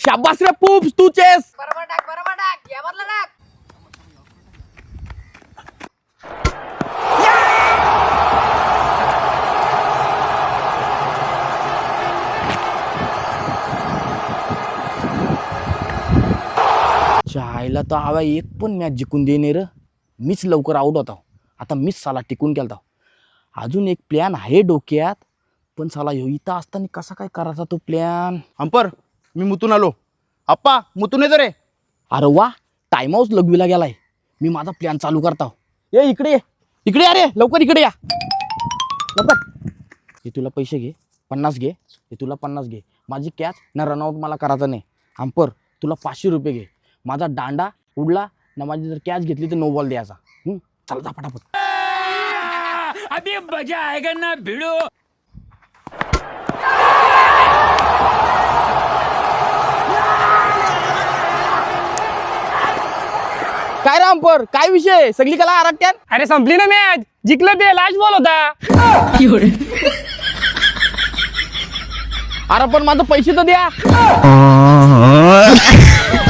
शाबास रे पूप्स तू चेस. बरोबर टाक बरोबर टाक या बदला टाक चायला तर हवा एक पण मॅच जिंकून देणे र. मीच लवकर आऊट होता. आता मीच साला टिकून केलता अजून एक प्लॅन आहे डोक्यात. पण साला ह्यो इथं असताना कसा काय करायचा तो प्लॅन अंपर मी मुतून आलो. आप्पा मुतून येतो रे अरे वा टाइम हाऊस लघवीला गेलाय. मी माझा प्लॅन चालू करता. ये इकडे ये. इकडे या रे लवकर इकडे या. लवकर. हे तुला पैसे घे पन्नास घे हे तुला पन्नास घे. माझी कॅच ना रनआउट मला करायचं नाही. अंपर तुला पाचशे रुपये घे. माझा दांडा उडला ना माझी जर कॅच घेतली तर नो बॉल द्यायचा. हं? चला जा फटाफट अभी मजा आएगा ना भिड़ो. काय रे अंपर काय विषय? सगळी कला आराट्यात अरे संपली ना मॅच जिंकलं ते लास्ट बॉल होता. अरे पण माझं पैसे तर द्या.